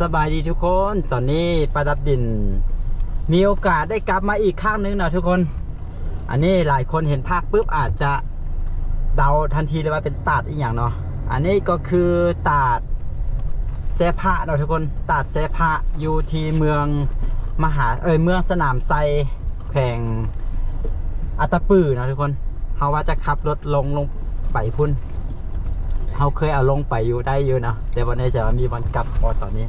สบายดีทุกคน ตอนนี้ประดับดิน มีโอกาสได้กลับมาอีกข้างนึงนะทุกคน อันนี้หลายคนเห็นภาพปุ๊บอาจจะเดาทันทีเลยว่าเป็นตาดอีกอย่างเนาะ อันนี้ก็คือตาดเซพะเนาะทุกคน ตาดเซพะอยู่ที่เมืองมหาเอยเมืองสนามไซแขวงอัตปือเนาะทุกคนเขาว่าจะขับรถลงลงไปพุ่นเขาเคยเอาลงไปอยู่ได้อยู่นะแต่วันนี้จะมีวันกลับพอตอนนี้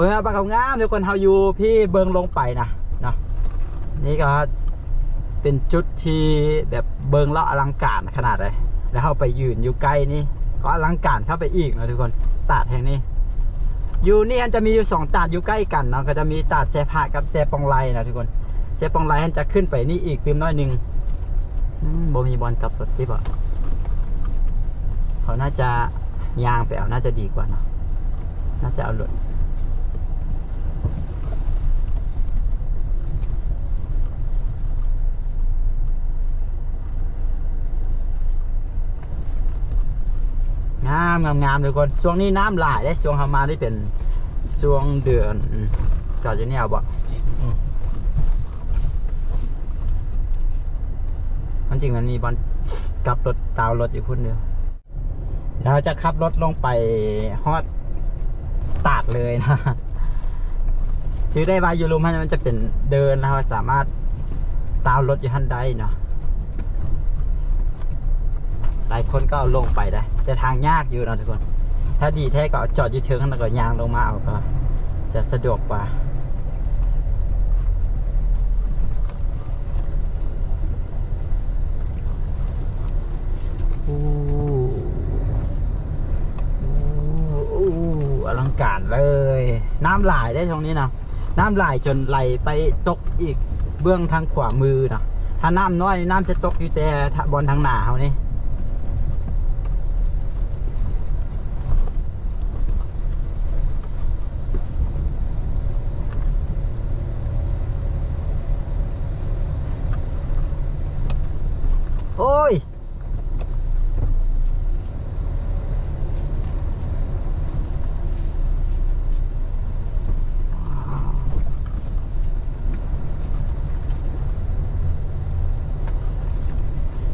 โอ้ยมาปากเขางามทุกคนเขาอยู่พี่เบิงลงไปนะเนาะนี่ก็เป็นจุดที่แบบเบิงแล้วอลังการขนาดเลยแล้วเขาไปยืนอยู่ใกล้นี่ก็อลังการเข้าไปอีกนะทุกคนตาดแห่งนี้ อยู่นี่มันจะมีอยู่สองตาดอยู่ใกล้กันเนาะก็จะมีตาดแซพะกับแซปองไลนะทุกคนแซปองไลมันจะขึ้นไปนี่อีกตืมน้อยหนึ่งบ่มีบอลกลับรถที่บ่เขาน่าจะยางไปเอาน่าจะดีกว่าเนอะน่าจะเอารถ งามงามงามทุกคนช่วงนี้น้ำหลายได้ช่วงทำมาได้เป็นช่วงเดือนจอดอยู่เนี่ยบ่มมันจริงมันมีบอลกลับรถตาวรถอยู่พุ่นเดียวเราจะขับรถลงไปฮอดตาดเลยนะถือได้ว่าอยู่ลุมมันจะเป็นเดินเราสามารถตามรถอยู่ท่านใดเนาะ หลายคนก็เอาลงไปได้แต่ทางยากอยู่นะทุกคน ถ้าดีแท้ก็จอดอยู่เทิงแล้วก็ยางลงมาเอาก็ จะสะดวกกว่าอู้อู้อู้อลังการเลย น้ำไหลายได้ตรงนี้นะน้ำไหลายจนไหลไปตกอีกเบื้องทางขวามือนะถ้าน้ำน้อยน้ำจะตกอยู่แต่บอลทางหนาเขานี่โอ้ย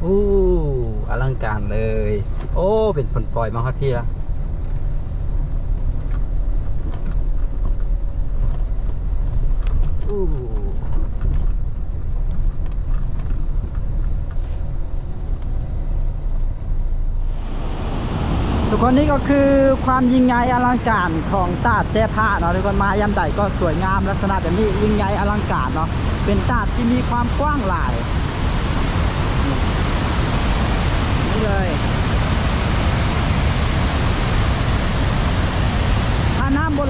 อู้ อลังการเลย โอ้ เป็นฝนปล่อยมาครับพี่ละทุกคนนี่ก็คือความยิ่งใหญ่อลังการของตาดแซ่ผ้าเนาะทุกคนมายามใดก็สวยงามลักษณะแบบนี้ยิ่งใหญ่อลังการเนาะเป็นตาดที่มีความกว้างหลาย นี่เลย ถ้าน้ำบ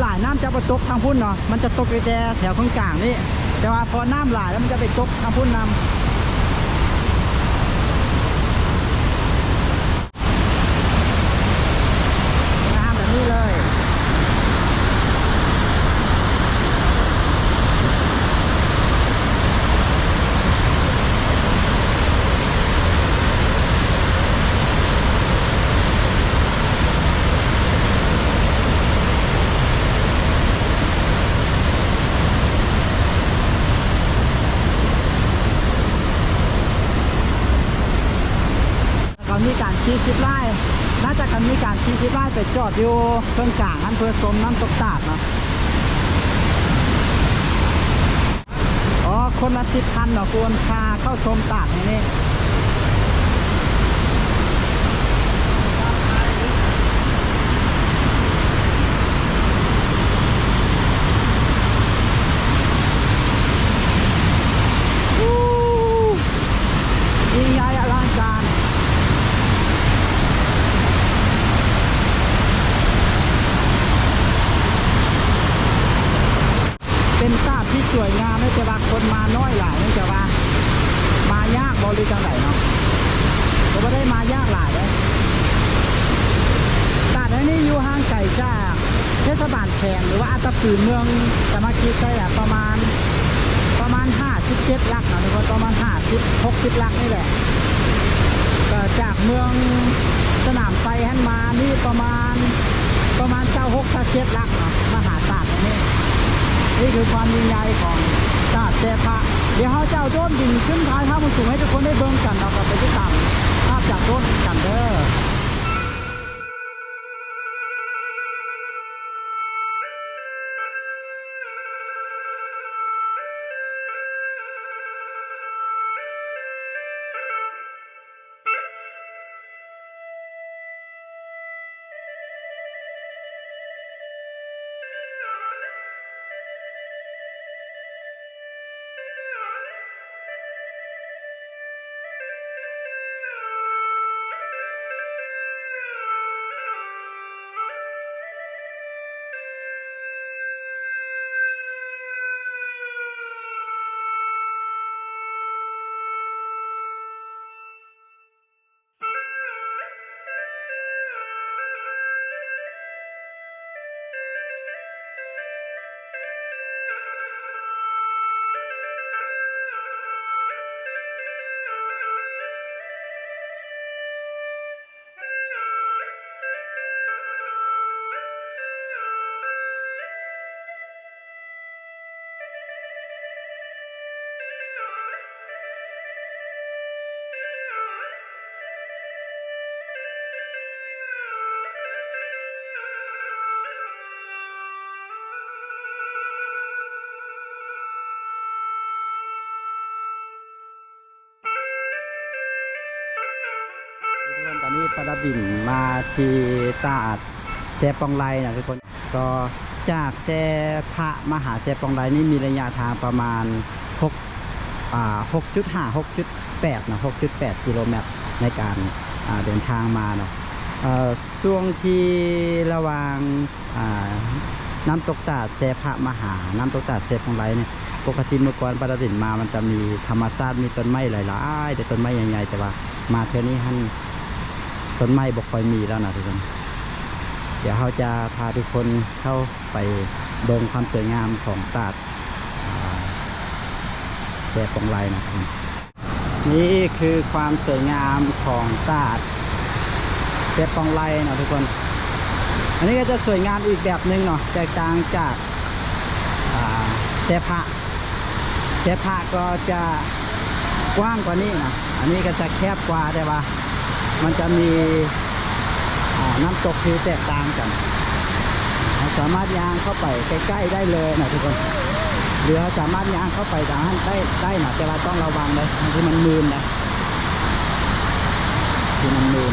นหลาตกทางพุ่นเนาะมันจะตกอแต่แถวข้างกลางนี่แต่ว่าพอน้ำหลายแล้วมันจะไปตกทางพุ่นนำ มีการขี่ชิดไล่น่าจะกันมีการขี่ชิดไล่ไปจอดอยู่เครื่องกลางอันเพื่อสมน้ำตกตาดนะอ๋อคนละสิบพันเนาะคุณค่าเข้าชมตาดนี้อู้ยิ่งใหญ่อลังการ เป็นตาดที่ สวยงามไม่จะว่าคนมาน้อยหลายไม่จะว่ามายากบริจังไหนเนาะก็ไม่ได้มายากหลายเลยตาดอันนี้อยู่ห่างไกลจากเทศบาลแขงหรือว่าอัตตปือเมืองสมาคีไกลอะประมาณประมาณ 57 ลักนะทุกคนประมาณ 50 60 ลักนี่แหละก็จากเมืองสนามไฟฮันมานี่ประมาณประมาณเจ้าหกเจ็ดลักเนาะมหาตาดตรงนี่ นี่คือความยิ่งใหญ่ของตาดแซ่พะเดี๋ยวเขาจะเอาโดนบินขึ้นท้ายภามันสูงให้ทุกคนได้เบิ่งกันเราก็ไปติดตามภาพจากโดนกันเด้อ คนตอนนี้ปลาดาบินมาที่ตาดแซปองไลนะทุกคนก็จากแซพระมหาแซปองไลนี่มีระยะทางประมาณ6อ่า6.5 6.8นะ6.8กิโลเมตรในการเดินทางมาเนาะช่วงที่ระหว่างน้ำตกตาดแซพระมหา น้ำตกตาดแซปองไลเนี่ยปกติเมื่อก่อนปลาดาบินมามันจะมีธรรมชาติมีต้นไม้หลายๆแต่ต้นไม้ใหญ่ๆแต่ว่ามาเท่านี้ท่าน ต้นไม้บกคอยมีแล้วนะทุกคน เดี๋ยวเราจะพาทุกคนเข้าไปเบิ่งความสวยงามของตาดอ่าแสบปองไรนะครับ นี่คือความสวยงามของตาดแสบปองไรนะทุกคน อันนี้ก็จะสวยงามอีกแบบหนึ่งเนาะแตกต่างจากอ่าแสพระแสพระก็จะกว้างกว่านี้นะอันนี้ก็จะแคบกว่าแต่ว่า มันจะมีน้ำตกที่แตกต่างกัน สามารถย่างเข้าไปใกล้ๆได้เลยนะทุกคนเรือสามารถย่างเข้าไปทางได้ได้นะแต่ว่าต้องระวังเลยที่มันมืนนะที่มันมืน